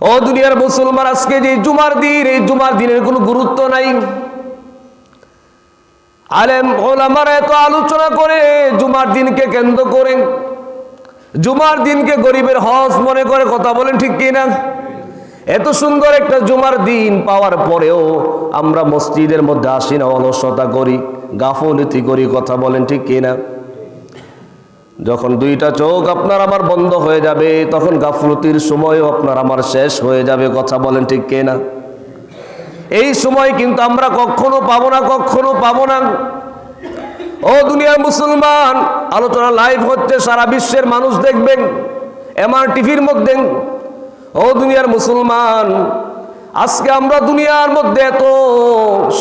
ও দুনিয়ার মুসলমান, আজকে যে জুমার দিন, এই জুমার দিনের কোনো গুরুত্ব নাই। আলেম ওলামারা এত আলোচনা করে, জুমার দিনকে কেন্দ্র করে। জুমার দিনকে গরিবের হজ মনে করে কথা বলেন ঠিক কিনা এত সুন্দর একটা জুমার দিন পাওয়ার পরেও আমরা মসজিদের মধ্যে আসি না, অলসতা করি, গাফলতি করি, কথা বলেন ঠিক কিনা যখন দুইটা চোখ আপনার আমার বন্ধ হয়ে যাবে, তখন গাফলতির সময়ও আপনার আমার শেষ হয়ে যাবে, কথা বলেন ঠিক কে না এই সময় কিন্তু আমরা কখনো পাবো না, কখনো পাবো না। ও দুনিয়ার মুসলমান, আলোচনা লাইভ হচ্ছে, সারা বিশ্বের মানুষ দেখবেন এমআর টিভির মধ্যে। ও দুনিয়ার মুসলমান, আজকে আমরা দুনিয়ার মধ্যে এত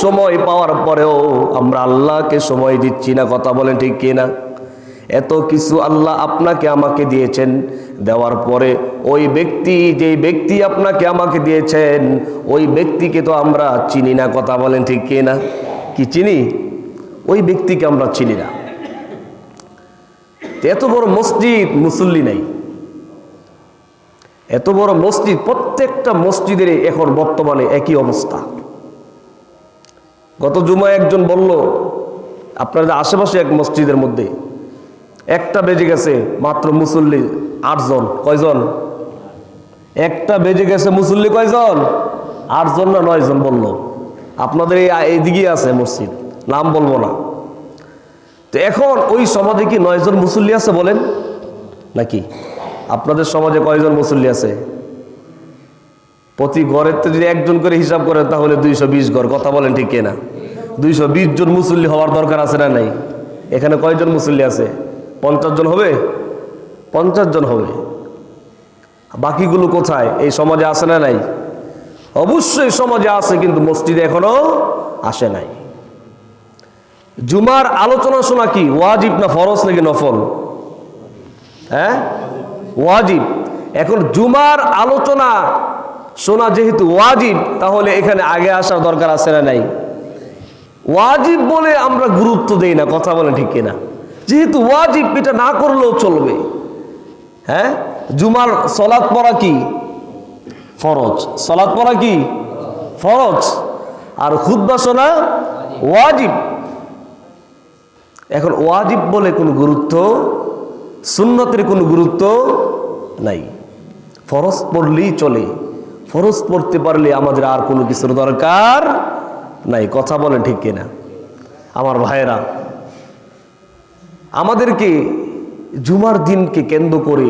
সময় পাওয়ার পরেও আমরা আল্লাহকে সময় দিচ্ছি না, কথা বলেন ঠিক কিনা? এত কিছু আল্লাহ আপনাকে আমাকে দিয়েছেন। দেওয়ার পরে ওই ব্যক্তি, যেই ব্যক্তি আপনাকে আমাকে দিয়েছেন, ওই ব্যক্তিকে তো আমরা চিনি না, কথা বলেন ঠিক কে না? কি চিনি? ওই ব্যক্তিকে আমরা চিনি না। এত বড় মসজিদ মুসল্লি নাই। এত বড় মসজিদ, প্রত্যেকটা মসজিদের এখন বর্তমানে একই অবস্থা। গত জুমায় একজন বলল, আপনাদের আশেপাশে এক মসজিদের মধ্যে একটা বেজে গেছে মাত্র মুসল্লি আটজন। কয়জন? একটা বেজে গেছে মুসল্লি কয়জন? আটজন না নয়জন বলল। আপনাদের এই এইদিকে আছে মসজিদ, নাম বলব না। তো এখন ওই সমাজে কি নয়জন মুসল্লি আছে বলেন? নাকি? আপনাদের সমাজে কয়জন মুসল্লি আছে? প্রতি ঘরের তো যদি একজন করে হিসাব করেন, তাহলে দুইশো বিশ ঘর, কথা বলেন ঠিক না দুইশো বিশ জন মুসল্লি হওয়ার দরকার আছে না নাই? এখানে কয়জন মুসল্লি আছে? পঞ্চাশ জন হবে? পঞ্চাশ জন হবে। বাকিগুলো কোথায়? এই সমাজে আসে না নাই? অবশ্যই সমাজে আসে কিন্তু মসজিদে এখনও আসে নাই। জুমার আলোচনা শোনা কি? ওয়াজিব না ফরজ নাকি নফল? হ্যাঁ? ওয়াজিব। এখন জুমার আলোচনা শোনা যেহেতু ওয়াজিব, তাহলে এখানে আগে আসার দরকার আছে না নাই? ওয়াজিব বলে আমরা গুরুত্ব দেই না, কথা বলে ঠিক কিনা? যেহেতু ওয়াজিব, এটা না করলেও চলবে। হ্যাঁ? জুমার সলাৎ পড়া কি? ফরজ। সলাৎ পড়া কি? ফরজ। আর খুদ্া শোনা ওয়াজিব। এখন ওয়াজিব বলে কোনো গুরুত্ব, সুন্নতের কোনো গুরুত্ব নাই। ফরজ পড়লেই চলে। ফরজ পড়তে পারলে আমাদের আর কোনো কিছুর দরকার নাই। কথা বলে ঠিক কিনা? আমার ভাইয়েরা আমাদেরকে জুমার দিনকে কেন্দ্র করে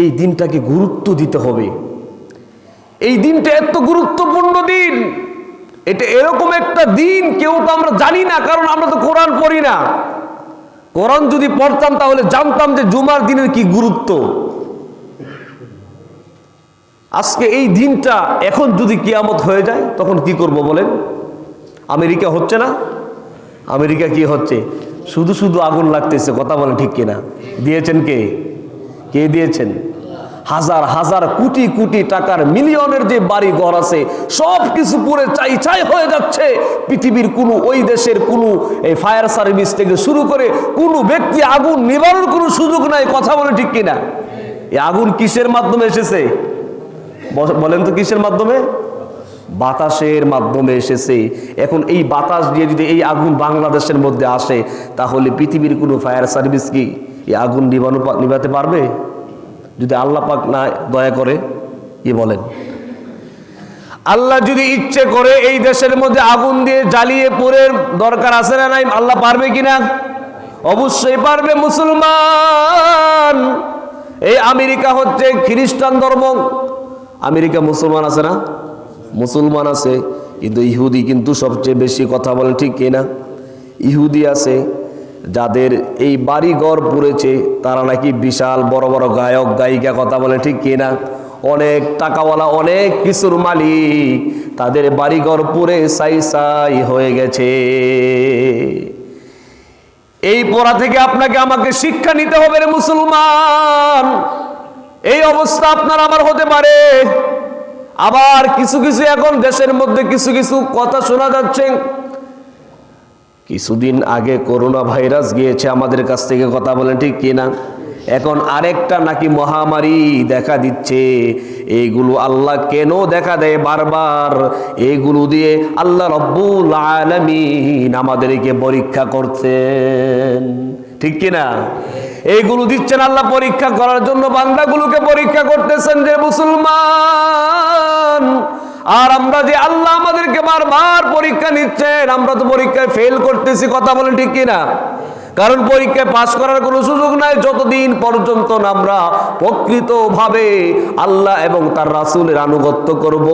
এই দিনটাকে গুরুত্ব দিতে হবে। এই দিনটা এত গুরুত্বপূর্ণ দিন। এটা এরকম একটা দিন কেউ তো আমরা জানি না, কারণ আমরা তো কোরআন পড়ি না। কোরআন যদি পড়তাম তাহলে জানতাম যে জুমার দিনের কি গুরুত্ব। আজকে এই দিনটা এখন যদি কিয়ামত হয়ে যায়, তখন কি করব বলেন? আমেরিকা হচ্ছে না? আমেরিকা কি হচ্ছে? শুধু শুধু আগুন লাগতেছে, কথা বলে ঠিক কিনা? দিয়েছেন কে? কে দিয়েছেন? হাজার হাজার কোটি কোটি টাকার মিলিয়নের যে বাড়ি ঘর আছে সব কিছু পুরে চাই চাই হয়ে যাচ্ছে। পৃথিবীর কোনো ওই দেশের কোনো এই ফায়ার সার্ভিস থেকে শুরু করে কোনো ব্যক্তি আগুন নিবারণের কোনো সুযোগ নাই, কথা বলে ঠিক কিনা? এই আগুন কিসের মাধ্যমে এসেছে? বলেন তো কিসের মাধ্যমে? বাতাসের মাধ্যমে এসেছে। এখন এই বাতাস দিয়ে যদি এই আগুন বাংলাদেশের মধ্যে আসে, তাহলে পৃথিবীর কোনো ফায়ার সার্ভিস কি এই আগুন নিবানো নিভাতে পারবে? যদি আল্লাহ পাক না দয়া করে, কি বলেন? আল্লাহ যদি ইচ্ছে করে এই দেশের মধ্যে আগুন দিয়ে জ্বালিয়ে পুরে দরকার আছে না নাই, আল্লাহ পারবে কিনা অবশ্যই পারবে মুসলমান। এই আমেরিকা হচ্ছে খ্রিস্টান ধর্ম। আমেরিকা মুসলমান আছে না? মুসলমান আছে, কিন্তু ইহুদি কিন্তু সবচেয়ে বেশি কথা বলে, ঠিক কিনা? ইহুদি আছে, যাদের এই বাড়ি ঘর পুড়েছে, তারা নাকি বিশাল বড় বড় গায়ক, গায়িকা কথা বলে, ঠিক কিনা? অনেক টাকাওয়ালা, অনেক কিছুর মালিক, তাদের বাড়িঘর পুরে সাই সাই হয়ে গেছে। এই পড়া থেকে আপনাকে আমাকে শিক্ষা নিতে হবে রে মুসলমান। এই অবস্থা আপনার আমার হতে পারে। আবার কিছু কিছু এখন দেশের মধ্যে কিছু কিছু কথা শোনা যাচ্ছে। কিছুদিন আগে করোনা ভাইরাস গিয়েছে, আমাদের কাছ থেকে কথা বলেন, ঠিক কিনা এখন আরেকটা নাকি মহামারী দেখা দিচ্ছে। এইগুলো আল্লাহ কেন দেখা দেয় বারবার? এইগুলো দিয়ে আল্লাহ রব্বুল আলমিন আমাদেরকে পরীক্ষা করছেন। ঠিক কিনা এইগুলো দিচ্ছেন আল্লাহ পরীক্ষা করার জন্য বান্দাগুলোকে পরীক্ষা করতেছেন যে মুসলমান। আর আমরা যে আল্লাহ আমাদেরকে বারবার পরীক্ষা নিচ্ছেন, আমরা তো পরীক্ষায় ফেল করতেছি, কথা বলে ঠিক কিনা? কারণ পরীক্ষায় পাশ করার কোনো সুযোগ নাই, যতদিন পর্যন্ত আমরা প্রকৃতভাবে আল্লাহ এবং তার রাসুলের আনুগত্য করব।